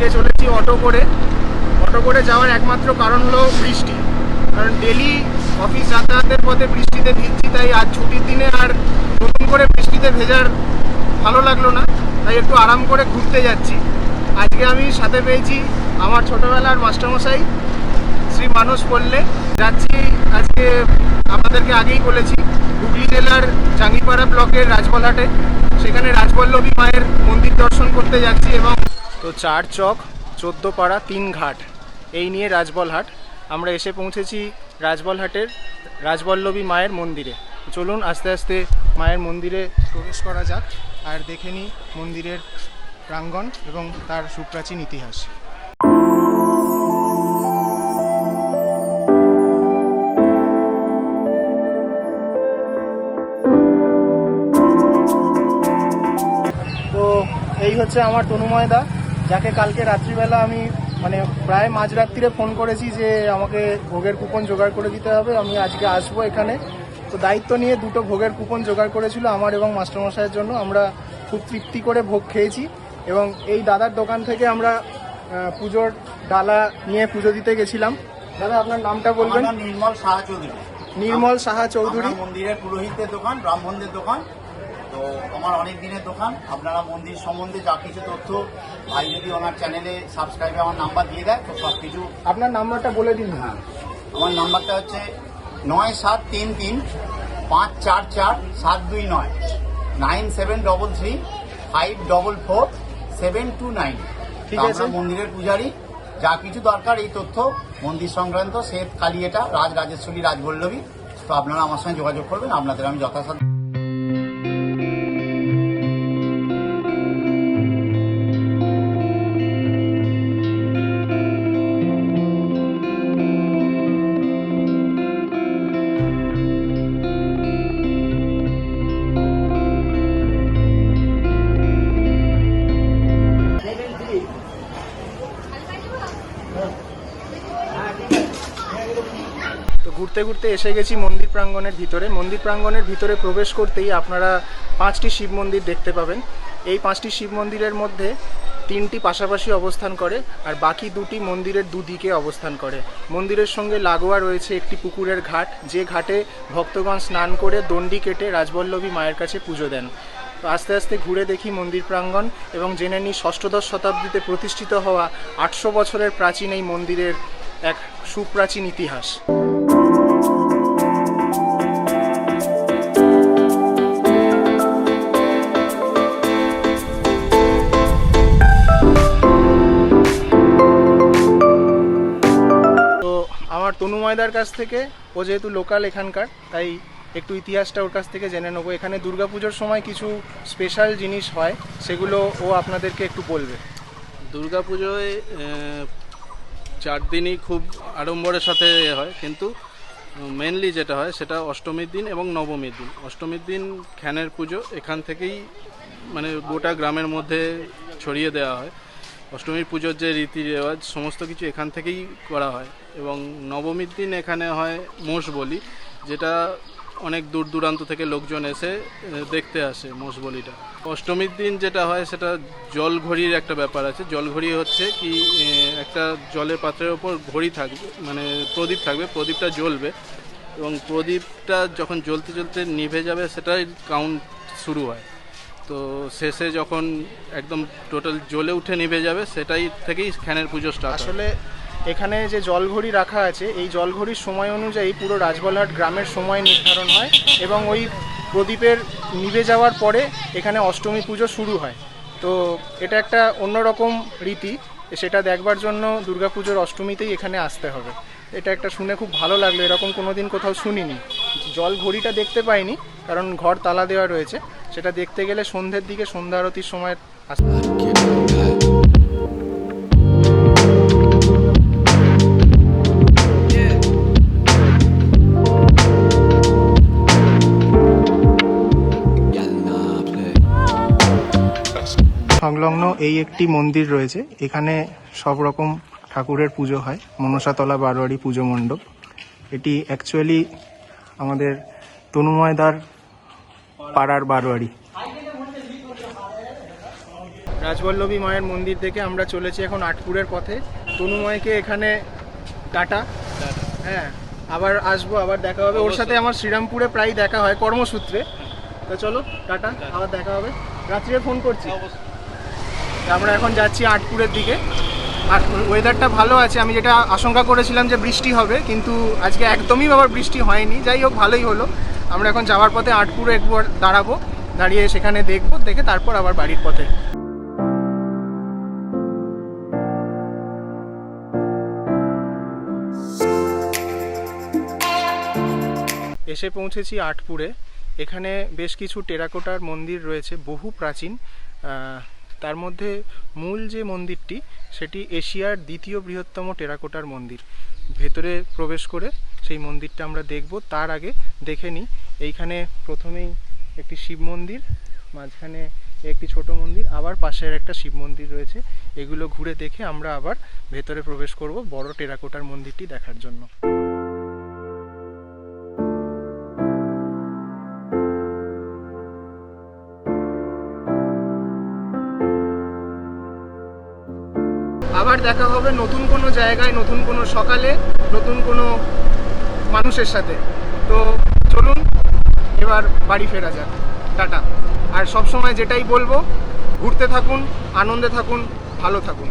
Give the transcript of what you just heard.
আজকে চলেছি অটো করে। অটো করে যাওয়ার একমাত্র কারণ হলো বৃষ্টি। কারণ ডেলি অফিস যাতায়াতের পথে বৃষ্টিতে ভিজছি, তাই আজ ছুটির দিনে আর নতুন করে বৃষ্টিতে ভেজার ভালো লাগল না, তাই একটু আরাম করে ঘুরতে যাচ্ছি। আজকে আমি সাথে পেয়েছি আমার ছোটোবেলার মাস্টারমশাই, শ্রী মানস পল্লে। যাচ্ছি আজকে আপনাদেরকে আগেই বলেছি, হুগলি জেলার জাঙ্গিপাড়া ব্লকের রাজবলহাটে সেখানে রাজবল্লভী মায়ের মন্দির দর্শন করতে যাচ্ছি এবং তো চার চক, চোদ্দ পাড়া, তিন ঘাট। এই নিয়ে রাজবলহাট আমরা এসে পৌঁছেছি রাজবলহাটের রাজবল্লভী মায়ের মন্দিরে। চলুন আস্তে আস্তে মায়ের মন্দিরে প্রবেশ করা যাক আর দেখে নিই মন্দিরের প্রাঙ্গণ এবং তার সুপ্রাচীন ইতিহাস। তো এই হচ্ছে আমার তনুময়দা যাকে কালকে রাত্রিবেলা আমি মানে প্রায় মাঝরাত্রিরে ফোন করেছি যে আমাকে ভোগের কুপন জোগাড় করে দিতে হবে আমি আজকে আসব এখানে। তো দায়িত্ব নিয়ে দুটো ভোগের কুপন জোগাড় করেছিল আমার এবং মাস্টারমশাইয়ের জন্য। আমরা খুব তৃপ্তি করে ভোগ খেয়েছি এবং এই দাদার দোকান থেকে আমরা পুজোর ডালা নিয়ে পুজো দিতে গেছিলাম। দাদা আপনার নামটা বলবেন? নির্মল সাহা চৌধুরী। নির্মল সাহা চৌধুরী। মন্দিরের পুরোহিতদের দোকান ব্রাহ্মণদের দোকান। তো আমার অনেক দিনের দোকান। আপনারা মন্দির সম্বন্ধে যা কিছু তথ্য ভাই যদি ওনার চ্যানেলে সাবস্ক্রাইবে আমার নাম্বার দিয়ে দেয় তো সব কিছু আপনার নাম্বারটা বলে দিন। হ্যাঁ। আমার নাম্বারটা হচ্ছে নয় সাত তিন তিন পাঁচ চার চার সাত দুই নয়। Nine seven double three five double four seven two nine ঠিক আছে। মন্দিরের পূজারি। যা কিছু দরকার এই তথ্য মন্দির সংক্রান্ত শ্বেত কালিয়েটা রাজ রাজেশ্বরী রাজবল্লভী তো আপনারা আমার সঙ্গে যোগাযোগ করবেন আপনাদের আমি যথাসাধ্য তো ঘুরতে ঘুরতে এসে গেছি মন্দির প্রাঙ্গণের ভিতরে। মন্দির প্রাঙ্গণের ভিতরে প্রবেশ করতেই আপনারা পাঁচটি শিব মন্দির দেখতে পাবেন। এই পাঁচটি শিব মন্দিরের মধ্যে তিনটি পাশাপাশি অবস্থান করে আর বাকি দুটি মন্দিরের দুদিকে অবস্থান করে। মন্দিরের সঙ্গে লাগোয়া রয়েছে একটি পুকুরের ঘাট। যে ঘাটে ভক্তগণ স্নান করে দণ্ডি কেটে রাজবল্লভী মায়ের কাছে পুজো দেন। তো আস্তে আস্তে ঘুরে দেখি মন্দির প্রাঙ্গণ এবং জেনে নিই ষষ্ঠদশ শতাব্দীতে প্রতিষ্ঠিত হওয়া আটশো বছরের প্রাচীন এই মন্দিরের এক সুপ্রাচীন ইতিহাস। আমার তনু ময়দার কাছ থেকে, ও যেহেতু লোকাল এখানকার, তাই একটু ইতিহাসটা ওর কাছ থেকে জেনে নেব। এখানে দুর্গাপুজোর সময় কিছু স্পেশাল জিনিস হয়, সেগুলো ও আপনাদেরকে একটু বলবে। দুর্গাপুজোয় চার দিনই খুব আড়ম্বরের সাথে হয়, কিন্তু মেনলি যেটা হয় সেটা অষ্টমীর দিন এবং নবমীর দিন। অষ্টমীর দিন খ্যানের পুজো এখান থেকেই মানে গোটা গ্রামের মধ্যে ছড়িয়ে দেওয়া হয়। অষ্টমীর পুজোর যে রীতি রেওয়াজ, সমস্ত কিছু এখান থেকেই করা হয়। এবং নবমীর দিন এখানে হয় মোষ বলি, যেটা অনেক দূর দূরান্ত থেকে লোকজন এসে দেখতে আসে মোষবলিটা অষ্টমীর দিন যেটা হয়, সেটা জল ঘড়ির একটা ব্যাপার আছে। জল ঘড়ি হচ্ছে কি একটা জলের পাত্রের ওপর ঘড়ি থাকবে মানে প্রদীপ থাকবে, প্রদীপটা জ্বলবে। এবং প্রদীপটা যখন জ্বলতে জ্বলতে নিভে যাবে, সেটাই কাউন্ট শুরু হয়। তো শেষে যখন একদম টোটাল জ্বলে উঠে নিভে যাবে, সেটাই থেকেই খ্যানের পুজো স্টার্ট আসলে এখানে যে জলঘড়ি রাখা আছে, এই জলঘড়ির সময় অনুযায়ী পুরো রাজবলহাট গ্রামের সময় নির্ধারণ হয় এবং ওই প্রদীপের নিভে যাওয়ার পরে এখানে অষ্টমী পুজো শুরু হয়। তো এটা একটা অন্যরকম রীতি, সেটা দেখবার জন্য দুর্গাপুজোর অষ্টমীতেই এখানে আসতে হবে। এটা একটা শুনে খুব ভালো লাগল, এরকম কোনো দিন কোথাও শুনিনি। জল ঘড়িটা দেখতে পাইনি, কারণ ঘর তালা দেওয়া রয়েছে, সেটা দেখতে গেলে সন্ধ্যের দিকে সন্ধ্যা আরতির সময় আসতে সংলগ্ন এই একটি মন্দির রয়েছে। এখানে সব রকম ঠাকুরের পুজো হয়। মনসাতলা বারোয়ারি পুজো মণ্ডপ। এটি অ্যাকচুয়ালি আমাদের তনুময়দার পাড়ার বারোয়ারি। রাজবল্লভী মায়ের মন্দির থেকে আমরা চলেছি এখন আটপুরের পথে। তনুময়কে এখানে টাটা। হ্যাঁ আবার আসব, আবার দেখা হবে। ওর সাথে আমার শ্রীরামপুরে প্রায় দেখা হয় কর্মসূত্রে। তো চলো, টাটা, আবার দেখা হবে। রাত্রিরে ফোন করছি। আমরা এখন যাচ্ছি আটপুরের দিকে। আর ওয়েদারটা ভালো আছে। আমি যেটা আশঙ্কা করেছিলাম যে বৃষ্টি হবে, কিন্তু আজকে একদমই আবার বৃষ্টি হয়নি। যাই হোক, ভালোই হলো। আমরা এখন যাওয়ার পথে আটপুরে একবার দাঁড়াবো। দাঁড়িয়ে সেখানে দেখব, দেখে তারপর আবার বাড়ির পথে। এসে পৌঁছেছি আটপুরে। এখানে বেশ কিছু টেরাকোটার মন্দির রয়েছে, বহু প্রাচীন। তার মধ্যে মূল যে মন্দিরটি, সেটি এশিয়ার দ্বিতীয় বৃহত্তম টেরাকোটার মন্দির। ভেতরে প্রবেশ করে সেই মন্দিরটা আমরা দেখব, তার আগে দেখে নিই। এইখানে প্রথমেই একটি শিব মন্দির, মাঝখানে একটি ছোট মন্দির, আবার পাশের একটা শিব মন্দির রয়েছে। এগুলো ঘুরে দেখে আমরা আবার ভেতরে প্রবেশ করব বড় টেরাকোটার মন্দিরটি দেখার জন্য। আবার দেখা হবে নতুন কোনো জায়গায়, নতুন কোনো সকালে, নতুন কোনো মানুষের সাথে। তো চলুন, এবার বাড়ি ফেরা যাক। টাটা। আর সব সময় যেটাই বলব, ঘুরতে থাকুন, আনন্দে থাকুন, ভালো থাকুন।